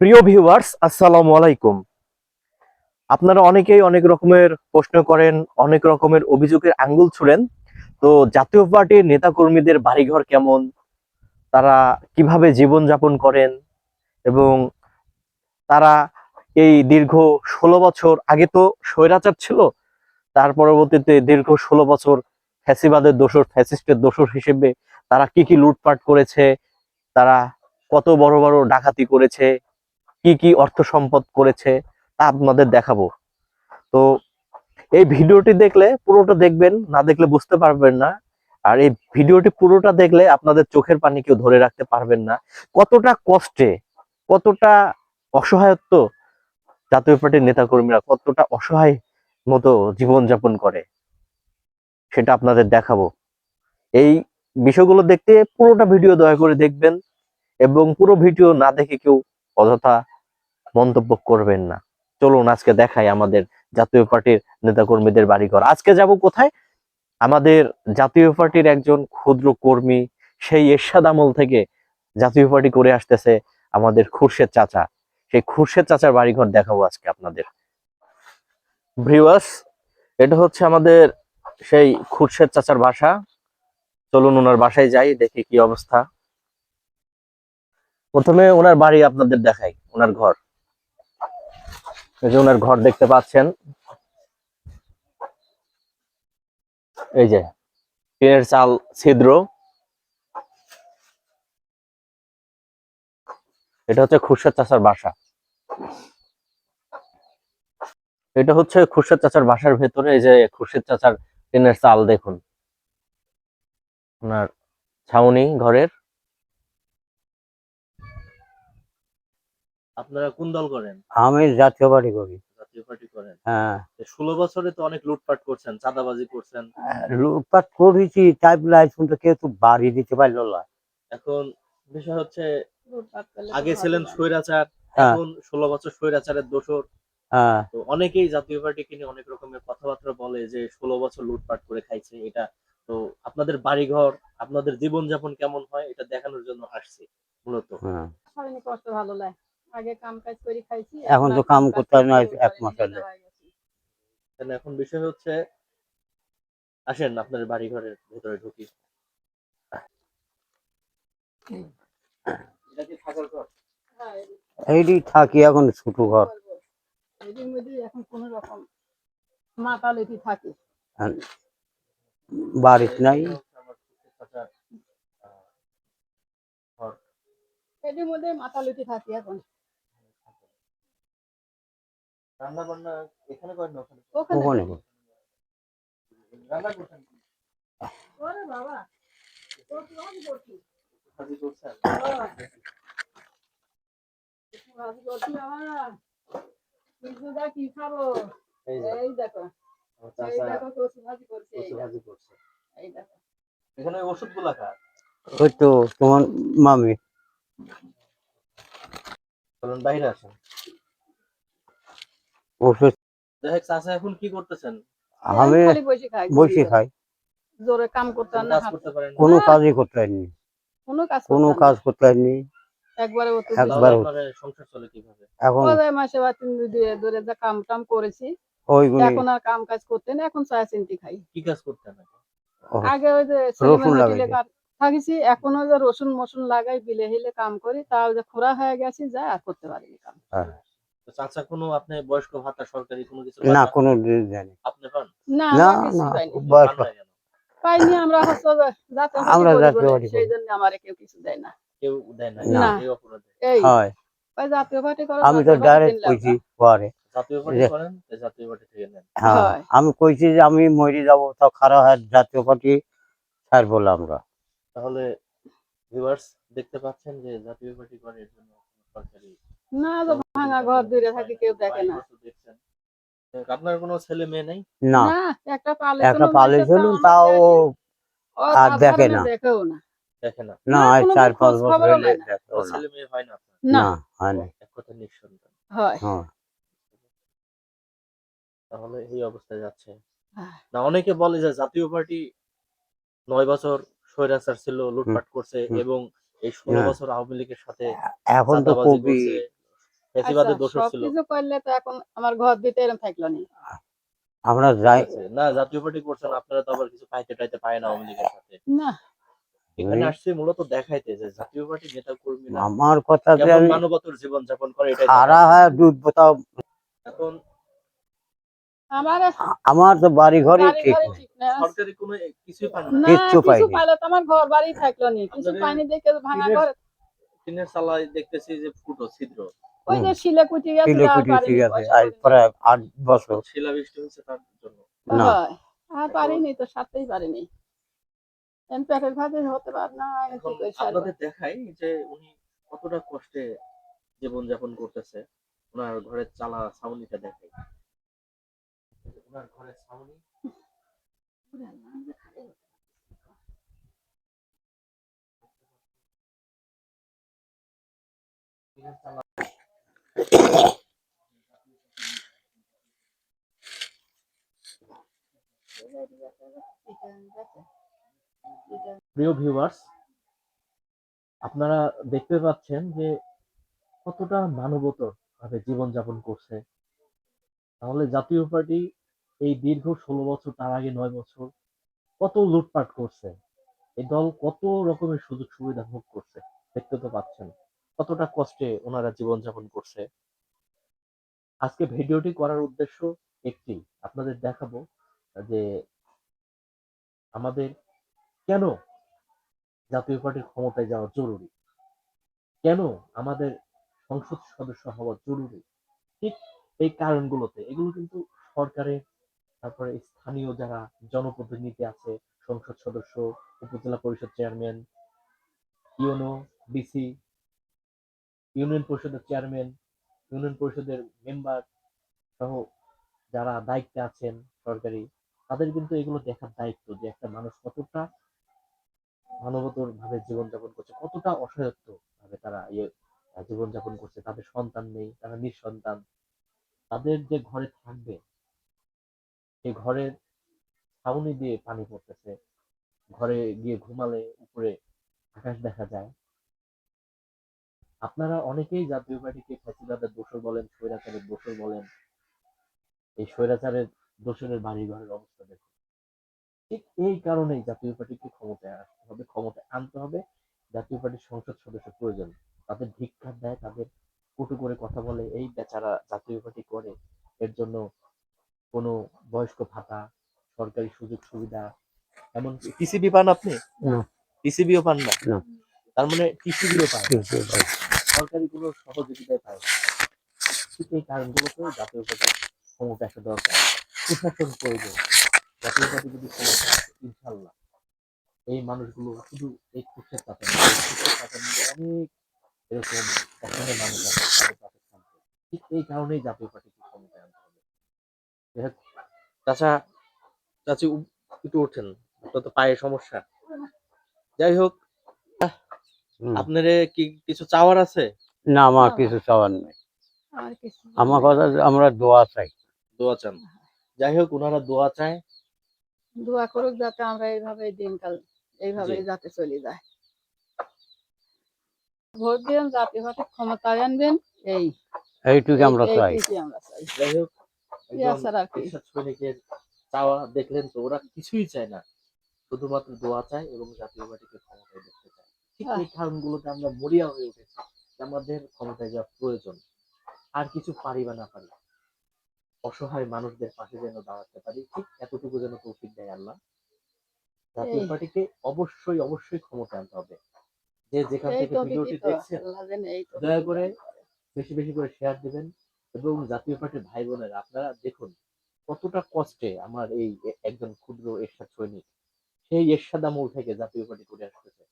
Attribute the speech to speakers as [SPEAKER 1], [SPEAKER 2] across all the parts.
[SPEAKER 1] প্রিয় ভিউয়ার্স, আসসালামু আলাইকুম। আপনারা অনেকেই অনেক রকমের প্রশ্ন করেন, অনেক রকমের অভিযোগের আঙ্গুল ছুড়েন। তো জাতীয় পার্টির নেতাকর্মীদের বাড়িঘর কেমন? তারা কীভাবে জীবনযাপন করেন? এবং তারা এই দীর্ঘ ষোলো বছর, আগে তো স্বৈরাচার ছিল, তার পরবর্তীতে দীর্ঘ ষোলো বছর ফ্যাসিবাদের দোষর, ফ্যাসিস্টের দোষর হিসেবে তারা কি কি লুটপাট করেছে? তারা কত বড় বড় ডাকাতি করেছে? কি কি অর্থ সম্পদ করেছে তা আপনাদের দেখাবো। তো এই ভিডিওটি দেখলে পুরোটা দেখবেন, না দেখলে বুঝতে পারবেন না। আর এই ভিডিওটি পুরোটা দেখলে আপনাদের চোখের পানি কেউ ধরে রাখতে পারবেন না। কতটা কষ্টে, কতটা অসহায়ত্ব জাতীয় পার্টির নেতাকর্মীরা কতটা অসহায় মতো জীবনযাপন করে, সেটা আপনাদের দেখাবো। এই বিষয়গুলো দেখতে পুরোটা ভিডিও দয়া করে দেখবেন এবং পুরো ভিডিও না দেখে কেউ অযথা মন্তব্য করবেন না। চলুন আজকে দেখাই আমাদের জাতীয় পার্টির নেতাকর্মীদের বাড়িঘর। আজকে যাব কোথায়? আমাদের জাতীয় পার্টির একজন ক্ষুদ্র কর্মী, সেই এরশাদ আমল থেকে জাতীয় পার্টি করে আসতেছে আমাদের খুরশেদ চাচা। সেই খুরশেদ চাচার বাড়িঘর দেখাবো আজকে আপনাদের। ভিউয়ার্স, এটা হচ্ছে আমাদের সেই খুরশেদ চাচার বাসা। চলুন ওনার বাসায় যাই, দেখি কি অবস্থা। প্রথমে ওনার বাড়ি আপনাদের দেখাই, ওনার ঘর। এই যে ওনার ঘর দেখতে পাচ্ছেন। এই যে, টিনের চাল ছিদ্র। এটা হচ্ছে খুরশেদ চাচার বাসা। এটা হচ্ছে খুরশেদ চাচার বাসার ভেতরে, এই যে খুরশেদ চাচার টিনের চাল দেখুন। ওনার ছাউনি ঘরের। আপনারা কোন দল করেন?
[SPEAKER 2] আমি জাতীয় পার্টি করি।
[SPEAKER 1] জাতীয় পার্টি করেন।
[SPEAKER 2] হ্যাঁ।
[SPEAKER 1] ষোলো বছরে তো অনেক লুটপাট করছেন চাঁদাবাজি করছেন।
[SPEAKER 2] লুটপাট করেছি টাইপ লাইসেন্স তো কেউ তো বাড়ি দিতে পারল না।
[SPEAKER 1] এখন বিষয় হচ্ছে আগে ছিলেন স্বৈরাচার
[SPEAKER 2] হ্যাঁ।
[SPEAKER 1] এখন ষোলো বছর স্বৈরাচারের দোষর।
[SPEAKER 2] হ্যাঁ।
[SPEAKER 1] তো অনেকেই জাতীয় পার্টিকে নিয়ে অনেক রকমের কথাবার্তা বলে যে ষোলো বছর লুটপাট করে খাইছে এটা। তো আপনাদের বাড়িঘর আপনাদের জীবনযাপন কেমন হয় এটা দেখানোর জন্য আসছি মূলত।
[SPEAKER 2] হ্যাঁ।
[SPEAKER 3] ভালো লাগে। আগে কাম কাজ করে খাইছি
[SPEAKER 2] এখন তো কাম করতে হয় না, এক মাস
[SPEAKER 3] গেছে।
[SPEAKER 1] তাহলে এখন বিষয় হচ্ছে আসেন আপনাদের বাড়ি ঘরের ভেতরে ঢুকি। এটা কি থাকার ঘর?
[SPEAKER 3] হ্যাঁ, এই-
[SPEAKER 2] এইটি থাকি এখন ছোট ঘর।
[SPEAKER 3] এটির মধ্যে এখন কোন রকম মাতালিটি থাকে।
[SPEAKER 2] আর বাড়িত নাই।
[SPEAKER 3] এটির মধ্যে মাতালিটি থাকে এখন।
[SPEAKER 1] রান্না বান্না এখানে করেন না ওখানে?
[SPEAKER 3] ওখানে।
[SPEAKER 2] ওখানে।
[SPEAKER 1] রান্না করছেন
[SPEAKER 3] ওরে বাবা। ও কি রাজি
[SPEAKER 1] ভাজি করছেন
[SPEAKER 3] রাজি করছি বাবা কিছু দা কি খাব?
[SPEAKER 1] এই
[SPEAKER 3] দেখো। এই দেখো কচু ভাজি করছে
[SPEAKER 1] কচু ভাজি করছে।
[SPEAKER 3] এই দেখো।
[SPEAKER 1] এখানে ওই ওষুধগুলা খা
[SPEAKER 2] ওই তো তোমার মামি।
[SPEAKER 1] চলুন বাইরে আসেন।
[SPEAKER 2] ওষুধ
[SPEAKER 1] দেখ চাচা এখন কি করতেছেন?
[SPEAKER 2] আমি
[SPEAKER 3] বসে খাই জোরে কাম করতে না
[SPEAKER 1] পারেন?
[SPEAKER 2] কোনো কাজই করতে
[SPEAKER 3] কোনো কাজ
[SPEAKER 2] কোনো
[SPEAKER 3] করতে
[SPEAKER 2] কাজ করতে হয়নি
[SPEAKER 3] একবারে
[SPEAKER 2] একবার-
[SPEAKER 1] সংসার চলে কীভাবে?
[SPEAKER 2] এখন
[SPEAKER 3] মাসে বা তিন ধরে- ধরে যা কাম টাম করেছি
[SPEAKER 2] ওইগুলি
[SPEAKER 3] এখন আর কাম কাজ করতে না এখন চা চিনতে খাই।
[SPEAKER 1] কি কাজ করতেন আগে?
[SPEAKER 3] আগে ওই যে
[SPEAKER 2] রসুন
[SPEAKER 3] থাকিছি এখন ওই যে রসুন মসুন লাগাই বিলে হিলে কাম করি তাও যে খোরা হয়ে গেছি যা আর করতে পারিনি কাম।
[SPEAKER 2] হ্যাঁ।
[SPEAKER 1] তো চাচা কোনো আপনি বয়স্ক ভাতা সরকারি কোনো কিছু
[SPEAKER 2] না কোনো দিন জানি
[SPEAKER 1] আপনি পান?
[SPEAKER 3] না
[SPEAKER 2] না
[SPEAKER 3] পাইনি। আমরা হচ্ছে
[SPEAKER 2] আমরা
[SPEAKER 3] করি
[SPEAKER 2] জাতীয় পার্টি
[SPEAKER 3] সেই জন্য আমার কেউ কিছু দেয় না।
[SPEAKER 1] কেউ দেয় না?
[SPEAKER 3] না।
[SPEAKER 1] এই অপরাধে?
[SPEAKER 3] এই
[SPEAKER 2] হয়। আমি তো ডাইরেক্ট কইছি পরে। হ্যাঁ। আমি কইছি যে আমি মরে যাব তাও খারাপ হয় জাতীয় পার্টি ছাড় বলে আমরা।
[SPEAKER 1] তাহলে ভিউয়ার্স দেখতে পাচ্ছেন যে জাতীয় পার্টি করে এর জন্য সরকারি
[SPEAKER 3] না যে ভাঙা ঘর দূরে থাকি কেউ দেখে না।
[SPEAKER 1] তো। তো আপনার কোনো ছেলে মেয়ে নেই?
[SPEAKER 2] না।
[SPEAKER 3] একটা পালে
[SPEAKER 2] একটা পালে ছিল তাও আর দেখে না।
[SPEAKER 3] দেখেও না।
[SPEAKER 1] দেখে না?
[SPEAKER 2] না
[SPEAKER 3] না,
[SPEAKER 2] আর
[SPEAKER 3] কোনো
[SPEAKER 2] চার পাঁচ বছর হলে
[SPEAKER 3] নেয় না।
[SPEAKER 2] দেখো
[SPEAKER 1] কোনো
[SPEAKER 2] না।
[SPEAKER 1] ছেলে মেয়ে হয় না আপনার?
[SPEAKER 3] না।
[SPEAKER 2] না
[SPEAKER 1] এক কথা নিঃসন্তান
[SPEAKER 3] হয়।
[SPEAKER 2] হ্যাঁ।
[SPEAKER 1] তাহলে এই অবস্থায় যাচ্ছে।
[SPEAKER 3] হ্যাঁ।
[SPEAKER 1] না অনেকে বলে যে জাতীয় পার্টি নয় বছর স্বৈরাচার ছিল লুটপাট করছে এবং এই ষোলো
[SPEAKER 2] হ্যাঁ।
[SPEAKER 1] বছর আওয়ামী লীগের সাথে
[SPEAKER 2] এখন তো কবি
[SPEAKER 3] আচ্ছা,
[SPEAKER 1] দোষর ছিল।
[SPEAKER 3] সবকিছু করলে তো এখন আমার ঘর দিতে এরকম থাকল নি।
[SPEAKER 2] আমরা যাই
[SPEAKER 1] না জাতীয় পার্টি করছেন আপনারা তো আবার কিছু পাইতে টাইতে পায় না আওয়ামী লীগের সাথে।
[SPEAKER 3] না।
[SPEAKER 1] এখানে আসছে মূলত দেখাইতে যে জাতীয় পার্টির নেতা কর্মীরা
[SPEAKER 2] আমার কথা যে
[SPEAKER 1] মানবতার জীবন যাপন করে।
[SPEAKER 2] হয় তাও
[SPEAKER 1] এখন
[SPEAKER 3] আমার
[SPEAKER 2] আমার তো বাড়ি ঘরই ঠিক
[SPEAKER 3] ঘরে না।
[SPEAKER 1] সরকারি কোনো কিছুই পান না।
[SPEAKER 3] না কিছু
[SPEAKER 2] পাইনি।
[SPEAKER 3] পাইলে তো আমার ঘর বাড়ি থাকল নি। কিছু পাইনি দেখে ভাঙা ঘর
[SPEAKER 1] টিনের চালায় দেখতেছি যে ফুটো ছিদ্র।
[SPEAKER 3] ওই যে শিলে কুচি গেছে
[SPEAKER 2] কিলো
[SPEAKER 3] আর
[SPEAKER 2] কুটি
[SPEAKER 3] পারিনি,
[SPEAKER 2] ঠিক আছে
[SPEAKER 3] করিনি।
[SPEAKER 2] প্রায় আট বছর।
[SPEAKER 1] শিলাবৃষ্টি হয়েছে তার জন্য।
[SPEAKER 2] না।
[SPEAKER 3] আর পারিনি তো পারিনি। পেটের হতে পার না?
[SPEAKER 1] আপনাদের দেখাই যে উনি কতটা কষ্টে জীবন যাপন করতেছে। ওনার ঘরের চালা ছাউনিটা দেখাই। ওনার ঘরের ছাউনি। চালা প্রিয় ভিউয়ার্স আপনারা দেখতে পাচ্ছেন যে কতটা মানবতর ভাবে জীবনযাপন করছে। তাহলে জাতীয় পার্টি এই দীর্ঘ ষোলো বছর, তার আগে নয় বছর কত লুটপাট করছে? এই দল কত রকমের সুযোগ সুবিধা ভোগ করছে? দেখতে তো পাচ্ছেন কতটা কষ্টে ওনারা জীবনযাপন করছে। আজকে ভিডিওটি করার উদ্দেশ্য একটি। আপনাদের দেখাবো যে আমাদের কেন জাতীয় পার্টির ক্ষমতায় যাওয়া জরুরি? কেন আমাদের সংসদ সদস্য হওয়া জরুরি? ঠিক এই কারণগুলোতে। এগুলো কিন্তু সরকারের তারপরে স্থানীয় যারা জনপ্রতিনিধি আছে, সংসদ সদস্য, Upazila Parishad chairman, UNO, BC, union পরিষদের চেয়ারম্যান ইউনিয়ন পরিষদের মেম্বার সহ যারা দায়িত্বে আছেন সরকারি, তাদের কিন্তু এগুলো দেখার দায়িত্ব যে একটা মানুষ কতটা মানবতর ভাবে জীবনযাপন করছে, কতটা অসহায়ত্ব ভাবে তারা ইয়ে জীবনযাপন করছে, তাদের সন্তান নেই, তারা নিঃসন্তান। তাদের যে ঘরে থাকবে, সেই ঘরের ছাউনি দিয়ে পানি পড়তেছে, ঘরে গিয়ে ঘুমালে উপরে আকাশ দেখা যায় আপনারা অনেকেই জাতীয় পার্টিকে ফ্যাসিবাদের দোষর বলেন স্বৈরাচারের দোষর বলেন। এই স্বৈরাচারের দোষরের বাড়ি ঘরের অবস্থা দেখুন। ঠিক এই কারণেই জাতীয় পার্টিকে ক্ষমতায় আসতে হবে ক্ষমতায় আনতে হবে। জাতীয় পার্টির সংসদ সদস্য প্রয়োজন। তাদের ভিক্ষা দেয় তাদের কটু করে কথা বলে এই বেচারা জাতীয় পার্টি করে। এর জন্য কোনো বয়স্ক ভাতা সরকারি সুযোগ সুবিধা এমন টিসিবি পান আপনি?
[SPEAKER 2] না।
[SPEAKER 1] টিসিবিও পান না। তার মানে টিসিবিও পান। সরকারি কোনো সহযোগিতায় পায়। ঠিক এই কারণগুলোতে জাতীয় পার্টি ক্ষমতা দরকার। প্রশাসন প্রয়োজন। জাতীয় পার্টি যদি ক্ষমতা আসে ইনশাল্লাহ এই মানুষগুলো শুধু এই কুচ্ছের পাশে না এই কুচ্ছের পাশের অনেক এরকম অসহায় মানুষ আছে, তাদের পাশে থাকবে। ঠিক এই কারণেই জাতীয় পার্টিকে ক্ষমতায় আনতে হবে। চাচা, চাচি একটু ওঠেন, আপনার তো পায়ে সমস্যা। যাই হোক। আপনার কি কিছু চাওয়ার আছে?
[SPEAKER 2] না আমার কিছু চাওয়ার নেই।
[SPEAKER 3] আমার
[SPEAKER 2] কথা আমরা দোয়া চাই।
[SPEAKER 1] দোয়া চান। যাই হোক ওনারা দোয়া চায়।
[SPEAKER 3] দোয়া করুক যাতে আমরা এইভাবে দিনকাল
[SPEAKER 1] এইভাবে
[SPEAKER 3] যাতে চলে যায়। ভোট দিন ক্ষমতায় আনবেন এই।
[SPEAKER 2] এইটুকু আমরা চাই।
[SPEAKER 3] আমরা চাই।
[SPEAKER 1] যাই হোক চাওয়া দেখলেন তো ওরা কিছুই চায় না। শুধুমাত্র দোয়া চায় এবং জাতীয় পার্টিকে ক্ষমতায় দেখতে চায়। ঠিক। এই কারণগুলোতে আমরা মরিয়া হয়ে উঠেছি আমাদের ক্ষমতায় যাওয়া প্রয়োজন। আর কিছু পারি বা না পারি। অসহায় মানুষদের পাশে যেন দাঁড়াতে পারি ঠিক এতটুকু যেন তৌফিক দেয় আল্লাহ। জাতীয়। পার্টিকে অবশ্যই অবশ্যই ক্ষমতা আনতে হবে। যে যেখান থেকে ভিডিওটি দেখছেন দয়া করে বেশি বেশি করে শেয়ার দিবেন এবং জাতীয় পার্টির ভাই বোনেরা আপনারা দেখুন কতটা কষ্টে আমার এই একজন ক্ষুদ্র এরশাদ সৈনিক। সেই এরশাদ আমল থেকে জাতীয় পার্টি করে আসতেছে।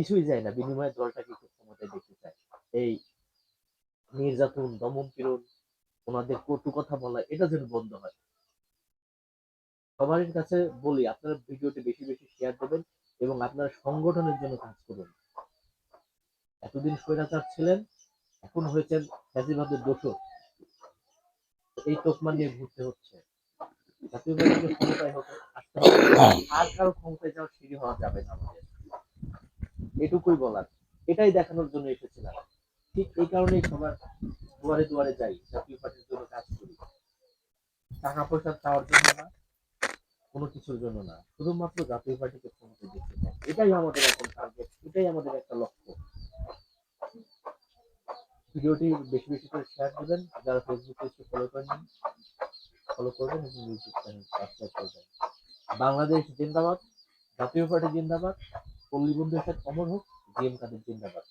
[SPEAKER 1] কিছুই যায় না। বিনিময়ে দলটাকে ক্ষমতায় দেখতে চায়? এই নির্যাতন দমন পীড়ন ওনাদের কটু কথা বলা, এটা যেন বন্ধ হয়। সবার কাছে বলি, আপনারা ভিডিওটি বেশি বেশি শেয়ার দেবেন এবং আপনারা সংগঠনের জন্য কাজ করুন। এতদিন স্বৈরাচার ছিলেন, এখন হয়েছেন ফ্যাসিবাদের দোষর। এই তোকমা নিয়ে ঘুরতে হচ্ছে। জাতীয় ক্ষমতায় হতে আর কারও ক্ষমতায় যাওয়ার সিঁড়ি হওয়া যাবে না আমাদের। এটুকুই বলার। এটাই দেখানোর জন্য এসেছিলাম। ঠিক এই কারণেই সবার দুয়ারে দুয়ারে যাই, জাতীয় পার্টির জন্য কাজ করি। টাকা পয়সা চাওয়ার জন্য না, কোনো কিছুর জন্য না, শুধুমাত্র জাতীয় পার্টিকে ক্ষমতায় দেখতে চাই। এটাই আমাদের এখন টার্গেট এটাই আমাদের একটা লক্ষ্য। ভিডিওটি বেশি বেশি করে শেয়ার দিবেন, যারা ফেসবুকে এসে ফলো করেন ফলো করবেন এবং ইউটিউব চ্যানেল সাবস্ক্রাইব করবেন। বাংলাদেশ জিন্দাবাদ, জাতীয় পার্টি জিন্দাবাদ। পল্লী বন্ধু সাথে কেমন হোক জিএম কাদের জিন্দাবাদ